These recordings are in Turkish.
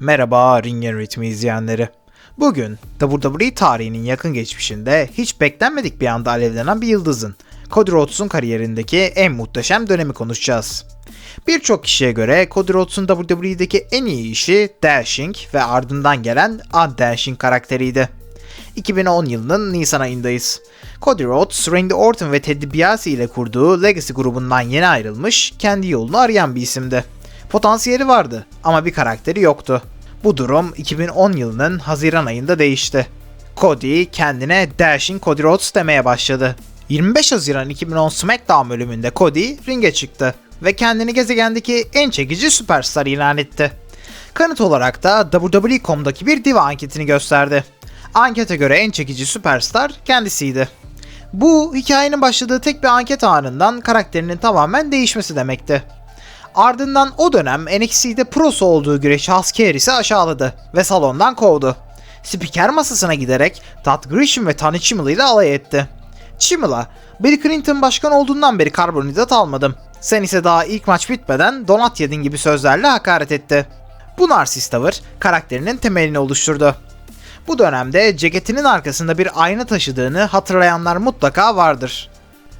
Merhaba Ringen Ritmi izleyenleri. Bugün WWE tarihinin yakın geçmişinde hiç beklenmedik bir anda alevlenen bir yıldızın, Cody Rhodes'un kariyerindeki en muhteşem dönemi konuşacağız. Birçok kişiye göre Cody Rhodes'un WWE'deki en iyi işi Dashing ve ardından gelen Undashing karakteriydi. 2010 yılının Nisan ayındayız. Cody Rhodes, Randy Orton ve Ted DiBiase ile kurduğu Legacy grubundan yeni ayrılmış, kendi yolunu arayan bir isimdi. Potansiyeli vardı ama bir karakteri yoktu. Bu durum 2010 yılının Haziran ayında değişti. Cody kendine Dashing Cody Rhodes demeye başladı. 25 Haziran 2010 SmackDown bölümünde Cody ringe çıktı ve kendini gezegendeki en çekici süperstar ilan etti. Kanıt olarak da WWE.com'daki bir diva anketini gösterdi. Ankete göre en çekici süperstar kendisiydi. Bu hikayenin başladığı tek bir anket anından karakterinin tamamen değişmesi demekti. Ardından o dönem NXT'de prosu olduğu güreşi Husky aşağıladı ve salondan kovdu. Spiker masasına giderek Todd Grisham ve Tony Chimel ile alay etti. Chimel'a, Bill Clinton başkan olduğundan beri karbonhidrat almadım. Sen ise daha ilk maç bitmeden donat yedin gibi sözlerle hakaret etti. Bu narsist tavır karakterinin temelini oluşturdu. Bu dönemde ceketinin arkasında bir ayna taşıdığını hatırlayanlar mutlaka vardır.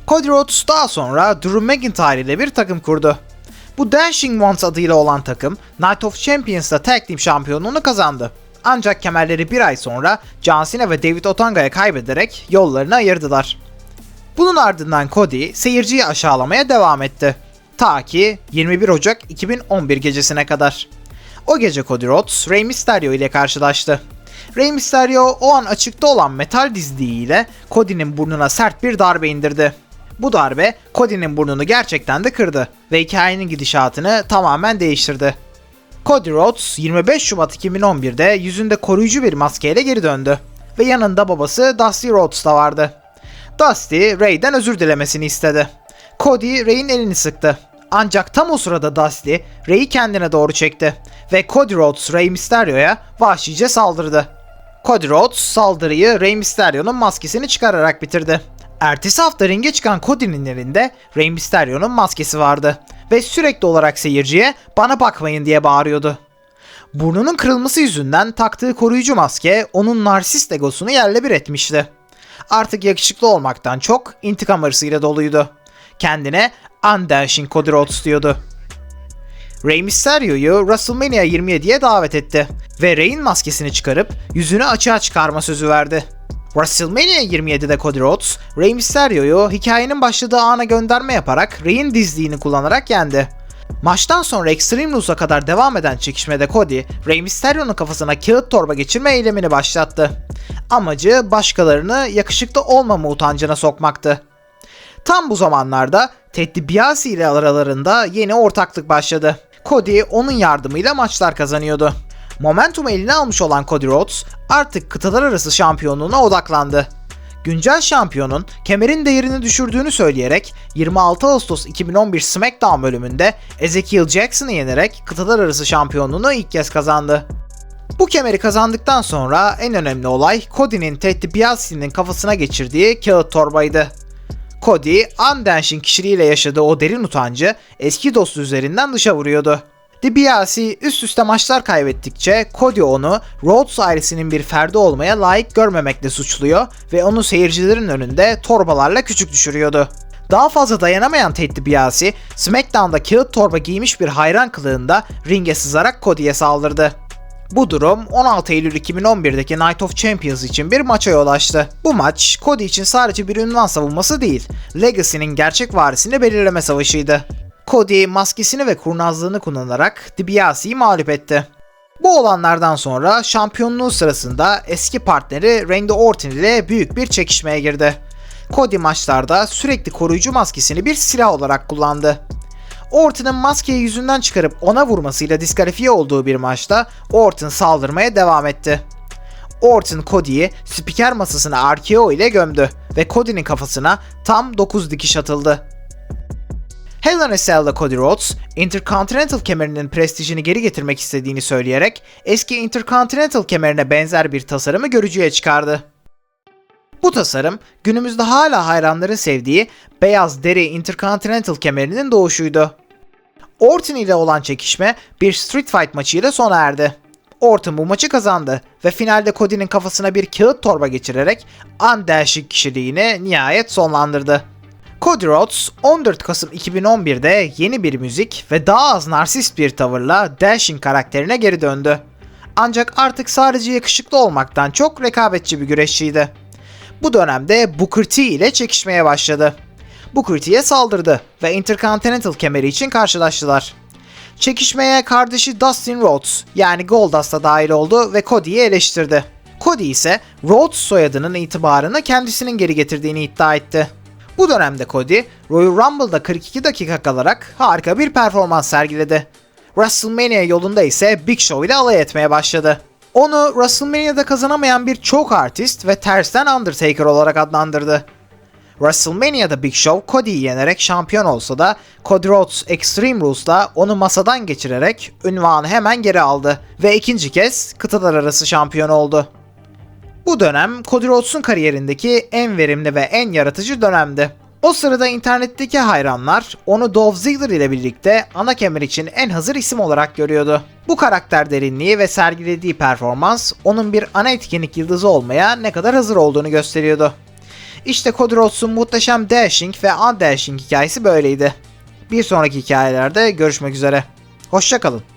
Cody Rhodes daha sonra Drew McIntyre ile bir takım kurdu. Bu Dashing Ones adıyla olan takım Night of Champions'ta Tag Team şampiyonluğunu kazandı. Ancak kemerleri bir ay sonra John Cena ve David Otanga'ya kaybederek yollarını ayırdılar. Bunun ardından Cody seyirciyi aşağılamaya devam etti. Ta ki 21 Ocak 2011 gecesine kadar. O gece Cody Rhodes Rey Mysterio ile karşılaştı. Rey Mysterio o an açıkta olan metal dizliğiyle Cody'nin burnuna sert bir darbe indirdi. Bu darbe Cody'nin burnunu gerçekten de kırdı ve hikayenin gidişatını tamamen değiştirdi. Cody Rhodes 25 Şubat 2011'de yüzünde koruyucu bir maskeyle geri döndü ve yanında babası Dusty Rhodes da vardı. Dusty Rey'den özür dilemesini istedi. Cody Rey'in elini sıktı. Ancak tam o sırada Dusty Rey'i kendine doğru çekti ve Cody Rhodes Rey Mysterio'ya vahşice saldırdı. Cody Rhodes saldırıyı Rey Mysterio'nun maskesini çıkararak bitirdi. Ertesi hafta ringe çıkan Cody'nin elinde Rey Mysterio'nun maskesi vardı ve sürekli olarak seyirciye bana bakmayın diye bağırıyordu. Burnunun kırılması yüzünden taktığı koruyucu maske onun narsist egosunu yerle bir etmişti. Artık yakışıklı olmaktan çok intikam hırsıyla doluydu. Kendine Undashing Cody Rhodes diyordu. Rey Mysterio'yu WrestleMania 27'ye davet etti ve Rey'in maskesini çıkarıp yüzünü açığa çıkarma sözü verdi. WrestleMania 27'de Cody Rhodes, Rey Mysterio'yu hikayenin başladığı ana gönderme yaparak Rey'in dizliğini kullanarak yendi. Maçtan sonra Extreme Rule'sa kadar devam eden çekişmede Cody, Rey Mysterio'nun kafasına kağıt torba geçirme eylemini başlattı. Amacı başkalarını yakışıklı olmama utancına sokmaktı. Tam bu zamanlarda Ted DiBiase ile aralarında yeni ortaklık başladı. Cody onun yardımıyla maçlar kazanıyordu. Momentum eline almış olan Cody Rhodes artık kıtalar arası şampiyonluğuna odaklandı. Güncel şampiyonun kemerin değerini düşürdüğünü söyleyerek 26 Ağustos 2011 SmackDown bölümünde Ezekiel Jackson'ı yenerek kıtalar arası şampiyonluğunu ilk kez kazandı. Bu kemeri kazandıktan sonra en önemli olay Cody'nin Ted DiBiase'nin kafasına geçirdiği kağıt torbaydı. Cody, Undashing kişiliğiyle yaşadığı o derin utancı eski dostu üzerinden dışa vuruyordu. DiBiase üst üste maçlar kaybettikçe Cody onu Rhodes ailesinin bir ferdi olmaya layık görmemekle suçluyor ve onu seyircilerin önünde torbalarla küçük düşürüyordu. Daha fazla dayanamayan Ted DiBiase, SmackDown'da kağıt torba giymiş bir hayran kılığında ringe sızarak Cody'ye saldırdı. Bu durum 16 Eylül 2011'deki Night of Champions için bir maça yol açtı. Bu maç Cody için sadece bir ünvan savunması değil, Legacy'nin gerçek varisini belirleme savaşıydı. Cody maskesini ve kurnazlığını kullanarak DiBiase'yi mağlup etti. Bu olanlardan sonra şampiyonluğu sırasında eski partneri Randy Orton ile büyük bir çekişmeye girdi. Cody maçlarda sürekli koruyucu maskesini bir silah olarak kullandı. Orton'un maskeyi yüzünden çıkarıp ona vurmasıyla diskalifiye olduğu bir maçta Orton saldırmaya devam etti. Orton Cody'yi spiker masasına RKO ile gömdü ve Cody'nin kafasına tam 9 dikiş atıldı. Hell in Cody Rhodes, Intercontinental kemerinin prestijini geri getirmek istediğini söyleyerek eski Intercontinental kemerine benzer bir tasarımı görücüye çıkardı. Bu tasarım günümüzde hala hayranların sevdiği beyaz deri Intercontinental kemerinin doğuşuydu. Orton ile olan çekişme bir Street Fight maçıyla sona erdi. Orton bu maçı kazandı ve finalde Cody'nin kafasına bir kağıt torba geçirerek Undashing kişiliğini nihayet sonlandırdı. Cody Rhodes 14 Kasım 2011'de yeni bir müzik ve daha az narsist bir tavırla Dashing karakterine geri döndü. Ancak artık sadece yakışıklı olmaktan çok rekabetçi bir güreşçiydi. Bu dönemde Booker T ile çekişmeye başladı. Booker T'ye saldırdı ve Intercontinental kemeri için karşılaştılar. Çekişmeye kardeşi Dustin Rhodes yani Goldust da dahil oldu ve Cody'yi eleştirdi. Cody ise Rhodes soyadının itibarını kendisinin geri getirdiğini iddia etti. Bu dönemde Cody, Royal Rumble'da 42 dakika kalarak harika bir performans sergiledi. WrestleMania yolunda ise Big Show ile alay etmeye başladı. Onu WrestleMania'da kazanamayan bir çok artist ve tersten Undertaker olarak adlandırdı. WrestleMania'da Big Show Cody'yi yenerek şampiyon olsa da Cody Rhodes Extreme Rules'da onu masadan geçirerek ünvanı hemen geri aldı ve ikinci kez kıtalar arası şampiyon oldu. Bu dönem Cody Rhodes'un kariyerindeki en verimli ve en yaratıcı dönemdi. O sırada internetteki hayranlar onu Dolph Ziggler ile birlikte ana kemer için en hazır isim olarak görüyordu. Bu karakter derinliği ve sergilediği performans onun bir ana etkinlik yıldızı olmaya ne kadar hazır olduğunu gösteriyordu. İşte Cody Rhodes'un muhteşem Dashing ve Undashing hikayesi böyleydi. Bir sonraki hikayelerde görüşmek üzere. Hoşçakalın.